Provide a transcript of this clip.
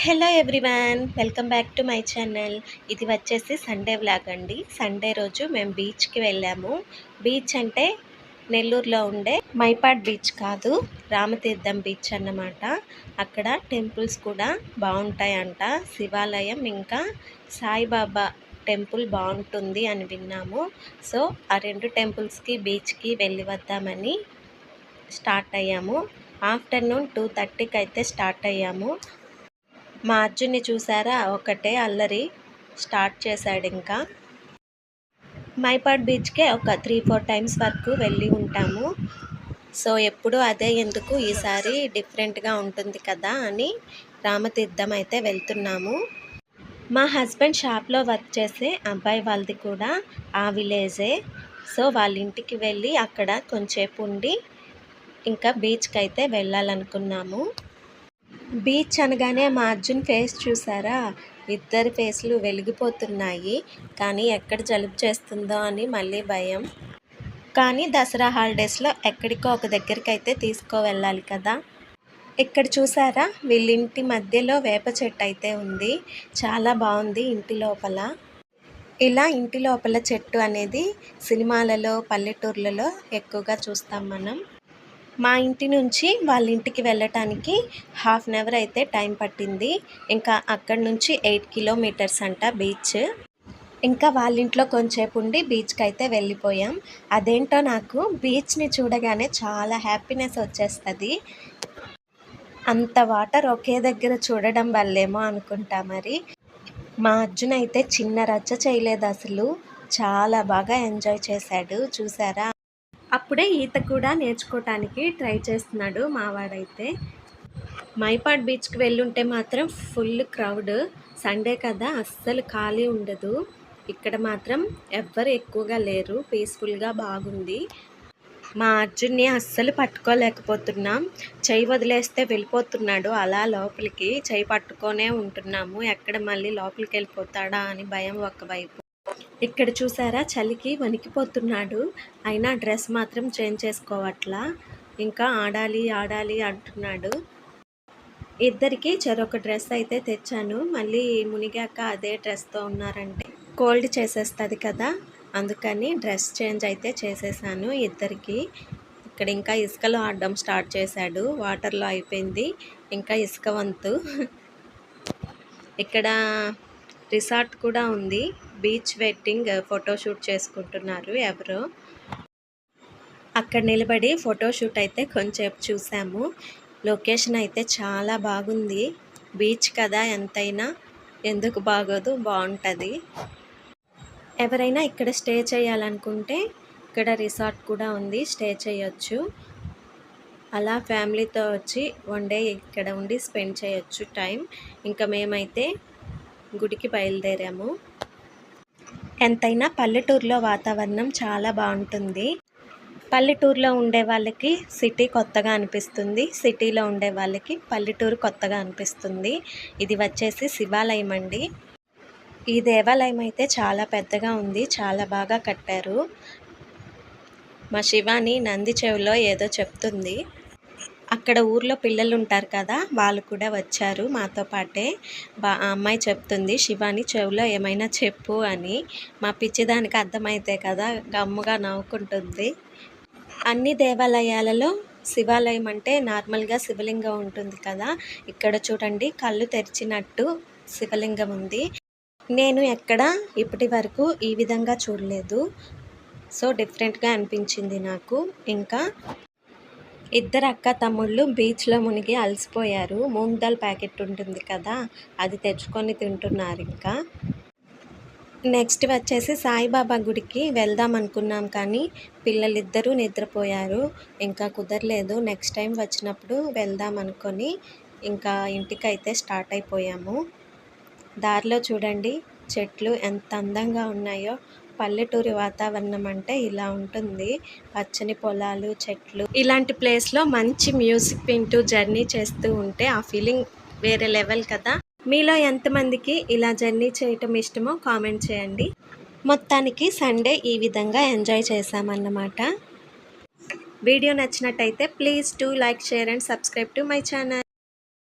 Hello everyone welcome back to my channel. ఇది వచ్చేసి Sunday vlog అండి. సండే రోజు మేము బీచ్కి వెళ్ళాము. బీచ్ అంటే నెల్లూరులో ఉండే మైపాడ్ బీచ్ కాదు రామతీర్థం బీచ్ అన్నమాట. అక్కడ టెంపుల్స్ కూడా బాగుంటాయంట. శివాలయం ఇంకా సాయిబాబా టెంపుల్ బాగుంటుంది అని విన్నాము. సో ఆ రెండు టెంపుల్స్కి బీచ్కి వెళ్ళి వద్దామని స్టార్ట్ అయ్యాము. ఆఫ్టర్నూన్ టూ థర్టీకి అయితే స్టార్ట్ అయ్యాము. మా అర్జున్ని చూసారా? ఒకటే అల్లరి స్టార్ట్ చేశాడు ఇంకా. మైపాడ్ బీచ్కే ఒక త్రీ ఫోర్ టైమ్స్ వరకు వెళ్ళి ఉంటాము. సో ఎప్పుడు అదే ఎందుకు ఈసారి డిఫరెంట్గా ఉంటుంది కదా అని రామతీర్థం అయితే వెళ్తున్నాము. మా హస్బెండ్ షాప్లో వర్క్ చేసే అబ్బాయి వాళ్ళది కూడా ఆ విలేజే. సో వాళ్ళ ఇంటికి వెళ్ళి అక్కడ కొంచెంసేపు ఉండి ఇంకా బీచ్కి అయితే వెళ్ళాలనుకున్నాము. బీచ్ అనగానే మా అర్జున్ ఫేస్ చూసారా? ఇద్దరి ఫేస్లు వెలిగిపోతున్నాయి. కానీ ఎక్కడ జలుబు చేస్తుందో అని మళ్ళీ భయం. కానీ దసరా హాలిడేస్లో ఎక్కడికో ఒక దగ్గరికి అయితే తీసుకువెళ్ళాలి కదా. ఇక్కడ చూసారా? వీళ్ళింటి మధ్యలో వేప చెట్టు అయితే ఉంది. చాలా బాగుంది ఇంటి లోపల. ఇలా ఇంటి లోపల చెట్టు అనేది సినిమాలలో పల్లెటూర్లలో ఎక్కువగా చూస్తాం మనం. మా ఇంటి నుంచి వాళ్ళ ఇంటికి వెళ్ళటానికి హాఫ్ అన్ అవర్ అయితే టైం పట్టింది. ఇంకా అక్కడ నుంచి ఎయిట్ కిలోమీటర్స్ అంట బీచ్ ఇంకా వాళ్ళ ఇంట్లో కొంచెంసేపు ఉండి బీచ్కి అయితే వెళ్ళిపోయాం. అదేంటో నాకు బీచ్ని చూడగానే చాలా హ్యాపీనెస్ వచ్చేస్తుంది. అంత వాటర్ ఒకే దగ్గర చూడడం వల్లేమో అనుకుంటా మరి. మా అర్జున్ అయితే చిన్న రచ్చ చేయలేదు అసలు. చాలా బాగా ఎంజాయ్ చేశాడు. చూసారా? అప్పుడే ఈత కూడా నేర్చుకోవటానికి ట్రై చేస్తున్నాడు మావాడైతే. మైపాడ్ బీచ్కి వెళ్ళుంటే మాత్రం ఫుల్ క్రౌడ్. సండే కదా అస్సలు ఖాళీ ఉండదు. ఇక్కడ మాత్రం ఎవ్వరు ఎక్కువగా లేరు. పీస్ఫుల్గా బాగుంది. మా అర్జున్ని అస్సలు పట్టుకోలేకపోతున్నాం. చెయ్యి వదిలేస్తే వెళ్ళిపోతున్నాడు అలా లోపలికి. చెయ్యి పట్టుకొనే ఉంటున్నాము. ఎక్కడ మళ్ళీ లోపలికి వెళ్ళిపోతాడా అని భయం ఒకవైపు. ఇక్కడ చూసారా? చలికి వణికిపోతున్నాడు. అయినా డ్రెస్ మాత్రం చేంజ్ చేసుకోవట్లా. ఇంకా ఆడాలి ఆడాలి అంటున్నాడు. ఇద్దరికి చెరొక డ్రెస్ అయితే తెచ్చాను. మళ్ళీ మునిగాక అదే డ్రెస్తో ఉన్నారంటే కోల్డ్ చేసేస్తుంది కదా. అందుకని డ్రెస్ చేంజ్ అయితే చేసేసాను ఇద్దరికి. ఇక్కడ ఇంకా ఇసుకలో ఆడడం స్టార్ట్ చేశాడు. వాటర్లో అయిపోయింది. ఇంకా ఇసుక వంతు. ఇక్కడ రిసార్ట్ కూడా ఉంది. బీచ్ వెడ్డింగ్ ఫోటోషూట్ చేసుకుంటున్నారు ఎవరో. అక్కడ నిలబడి ఫోటోషూట్ అయితే కొంచెం చూసాము. లొకేషన్ అయితే చాలా బాగుంది. బీచ్ కదా ఎంతైనా ఎందుకు బాగోదు బాగుంటుంది. ఎవరైనా ఇక్కడ స్టే చేయాలనుకుంటే ఇక్కడ రిసార్ట్ కూడా ఉంది స్టే చేయొచ్చు. అలా ఫ్యామిలీతో వచ్చి వన్ డే ఇక్కడ ఉండి స్పెండ్ చేయొచ్చు టైం. ఇంకా మేమైతే గుడికి బయలుదేరాము. ఎంతైనా పల్లెటూరులో వాతావరణం చాలా బాగుంటుంది. పల్లెటూరులో ఉండే వాళ్ళకి సిటీ కొత్తగా అనిపిస్తుంది. సిటీలో ఉండే వాళ్ళకి పల్లెటూరు కొత్తగా అనిపిస్తుంది. ఇది వచ్చేసి శివాలయం అండి. ఈ దేవాలయం అయితే చాలా పెద్దగా ఉంది. చాలా బాగా కట్టారు. మా శివాని నంది చెవిలో ఏదో చెప్తుంది. అక్కడ ఊర్లో పిల్లలు ఉంటారు కదా వాళ్ళు కూడా వచ్చారు మాతో పాటే. బా అమ్మాయి చెప్తుంది శివాని చెవిలో ఏమైనా చెప్పు అని. మా పిచ్చిదానికి అర్థమైతే కదా గమ్ముగా నవ్వుకుంటుంది. అన్ని దేవాలయాలలో శివాలయం అంటే నార్మల్గా శివలింగం ఉంటుంది కదా. ఇక్కడ చూడండి కళ్ళు తెరిచినట్టు శివలింగం ఉంది. నేను ఎక్కడ ఇప్పటి వరకు ఈ విధంగా చూడలేదు. సో డిఫరెంట్గా అనిపించింది నాకు. ఇంకా ఇద్దరు అక్క తమ్ముళ్ళు బీచ్లో మునిగి అలసిపోయారు. మూంగ్ దాల్ ప్యాకెట్ ఉంటుంది కదా అది తెచ్చుకొని తింటున్నారు ఇంకా. నెక్స్ట్ వచ్చేసి సాయిబాబా గుడికి వెళ్దాం అనుకున్నాం కానీ పిల్లలిద్దరూ నిద్రపోయారు. ఇంకా కుదరలేదు. నెక్స్ట్ టైం వచ్చినప్పుడు వెళ్దాం అనుకొని ఇంకా ఇంటికైతే స్టార్ట్ అయిపోయాము. దారిలో చూడండి చెట్లు ఎంత అందంగా ఉన్నాయో. పల్లెటూరి వాతావరణం అంటే ఇలా ఉంటుంది. పచ్చని పొలాలు చెట్లు. ఇలాంటి ప్లేస్లో మంచి మ్యూజిక్ వింటూ జర్నీ చేస్తూ ఉంటే ఆ ఫీలింగ్ వేరే లెవెల్ కదా. మీలో ఎంతమందికి ఇలా జర్నీ చేయటం ఇష్టమో కామెంట్ చేయండి. మొత్తానికి సండే ఈ విధంగా ఎంజాయ్ చేశామన్నమాట. వీడియో నచ్చినట్టయితే please to like share and subscribe to my channel